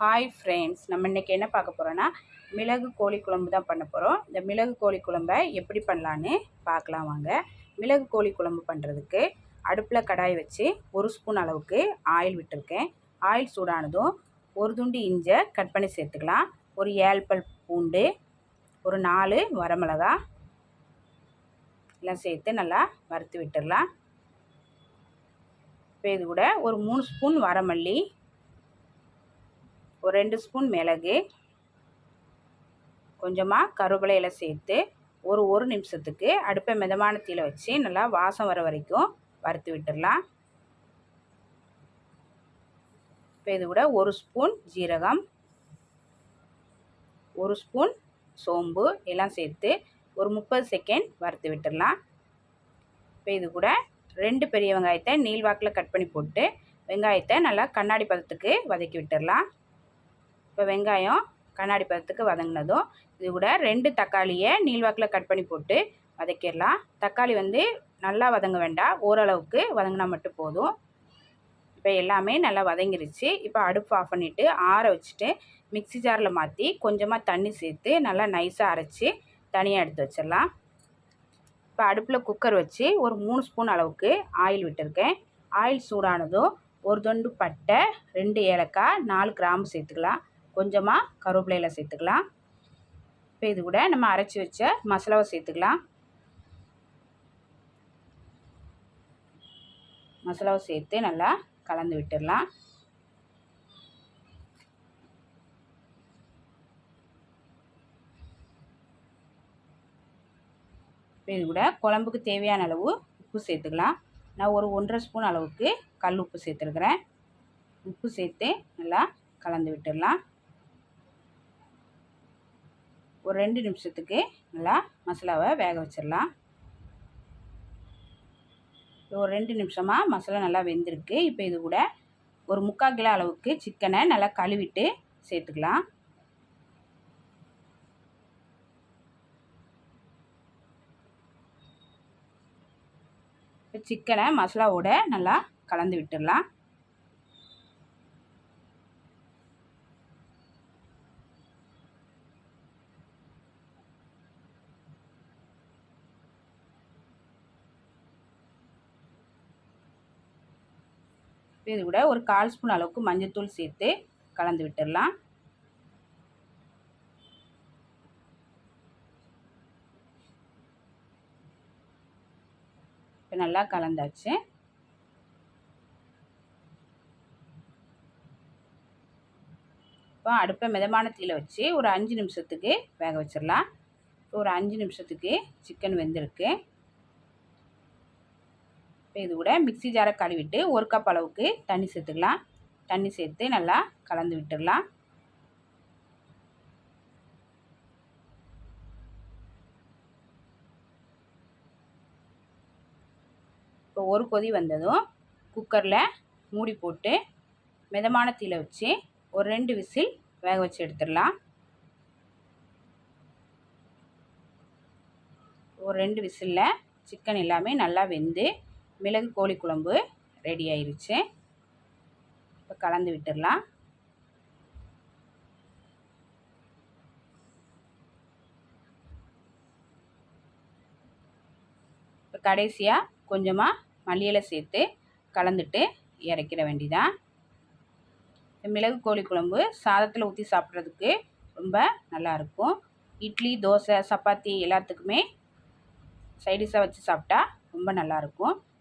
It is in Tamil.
ஹாய் ஃப்ரெண்ட்ஸ் நம்ம இன்றைக்கி என்ன பார்க்க போகிறோன்னா மிளகு கோழி குழம்பு தான் பண்ண போகிறோம் இந்த மிளகு கோழி குழம்பை எப்படி பண்ணலான்னு பார்க்கலாம் வாங்க. மிளகு கோழி குழம்பு பண்ணுறதுக்கு அடுப்பில் கடாய் வச்சு ஒரு ஸ்பூன் அளவுக்கு ஆயில் விட்டுருக்கேன். ஆயில் சூடானதும் ஒரு துண்டு இஞ்சை கட் பண்ணி சேர்த்துக்கலாம். ஒரு ஏழு பல் பூண்டு ஒரு நாலு வரமிளகா எல்லாம் சேர்த்து நல்லா வறுத்து விட்டுடலாம் இப்போ இது கூட ஒரு மூணு ஸ்பூன் வரமல்லி ஒரு ரெண்டு ஸ்பூன் மிளகு கொஞ்சமாக கருவேப்பிலையில் சேர்த்து ஒரு ஒரு நிமிஷத்துக்கு அடுப்பை மிதமான தீயில் வச்சு நல்லா வாசம் வர வரைக்கும் வறுத்து விட்டுடலாம். இப்போ இது கூட ஒரு ஸ்பூன் ஜீரகம் ஒரு ஸ்பூன் சோம்பு எல்லாம் சேர்த்து ஒரு முப்பது செகண்ட் வறுத்து விட்டுடலாம். இப்போ இது கூட ரெண்டு பெரிய வெங்காயத்தை நீள்வாக்கில் கட் பண்ணி போட்டு வெங்காயத்தை நல்லா கண்ணாடி பதத்துக்கு வதக்கி விட்டுடலாம். இப்போ வெங்காயம் கண்ணாடி பதத்துக்கு வதங்கினதும் இது கூட ரெண்டு தக்காளியை நீள்வாக்கில் கட் பண்ணி போட்டு வதக்கிடலாம். தக்காளி வந்து நல்லா வதங்க வேண்டாம். ஓரளவுக்கு வதங்கினா மட்டும் போதும். இப்போ எல்லாமே நல்லா வதங்கிருச்சு. இப்போ அடுப்பு ஆஃப் பண்ணிவிட்டு ஆற வச்சுட்டு மிக்சி ஜாரில் மாற்றி கொஞ்சமாக தண்ணி சேர்த்து நல்லா நைஸாக அரைச்சி தனியாக எடுத்து வச்சிடலாம். இப்போ அடுப்பில் குக்கர் வச்சு ஒரு மூணு ஸ்பூன் அளவுக்கு ஆயில் விட்டுருக்கேன். ஆயில் சூடானதும் ஒரு தொண்டு பட்டை ரெண்டு ஏலக்காய் நாலு கிராம்பு சேர்த்துக்கலாம். கொஞ்சமாக கருவேப்பிலையில் சேர்த்துக்கலாம். இப்போ இது கூட நம்ம அரைச்சி வச்ச மசாலாவை சேர்த்துக்கலாம். மசாலாவை சேர்த்து நல்லா கலந்து விட்டுடலாம். இப்போ இது கூட குழம்புக்கு தேவையான அளவு உப்பு சேர்த்துக்கலாம். நான் ஒரு ஒன்றரை ஸ்பூன் அளவுக்கு கல் உப்பு சேர்த்துருக்குறேன். உப்பு சேர்த்து நல்லா கலந்து விட்டுடலாம். ஒரு ரெண்டு நிமிஷத்துக்கு நல்லா மசாலாவை வேக வச்சிடலாம். ஒரு ரெண்டு நிமிஷமாக மசாலா நல்லா வெந்திருக்கு. இப்போ இது கூட ஒரு முக்கால் கிலோ அளவுக்கு சிக்கனை நல்லா கழுவிட்டு சேர்த்துக்கலாம். இப்போ சிக்கனை மசாலாவோட நல்லா கலந்து விட்டுடலாம். இது கூட ஒரு கால் ஸ்பூன் அளவுக்கு மஞ்சள்தூள் சேர்த்து கலந்து விட்டுடலாம். இப்போ நல்லா கலந்தாச்சு. இப்போ அடுப்பை மிதமான தீயில் வச்சு ஒரு அஞ்சு நிமிஷத்துக்கு வேக வச்சிடலாம். இப்போ ஒரு அஞ்சு நிமிஷத்துக்கு சிக்கன் வெந்திருக்கு. இப்போ இது கூட மிக்சி ஜாரை கழுவிட்டு ஒரு கப் அளவுக்கு தண்ணி சேர்த்துக்கலாம். தண்ணி சேர்த்து நல்லா கலந்து விட்டுடலாம். இப்போ ஒரு கொதி வந்ததும் குக்கரில் மூடி போட்டு மிதமான தீயில் வச்சு ஒரு ரெண்டு விசில் வேக வச்சு எடுத்துடலாம். ஒரு ரெண்டு விசிலில் சிக்கன் எல்லாமே நல்லா வெந்து மிளகு கோழி குழம்பு ரெடி ஆயிருச்சு. இப்போ கலந்து விட்டுடலாம் இப்போ கடைசியாக கொஞ்சமாக மல்லியில் சேர்த்து கலந்துட்டு இறக்கிட வேண்டிதான். மிளகு கோழி குழம்பு சாதத்தில் ஊற்றி சாப்பிட்றதுக்கு ரொம்ப நல்லாயிருக்கும் இட்லி தோசை சப்பாத்தி எல்லாத்துக்குமே சைடிஷாக வச்சு சாப்பிட்டா ரொம்ப நல்லாயிருக்கும்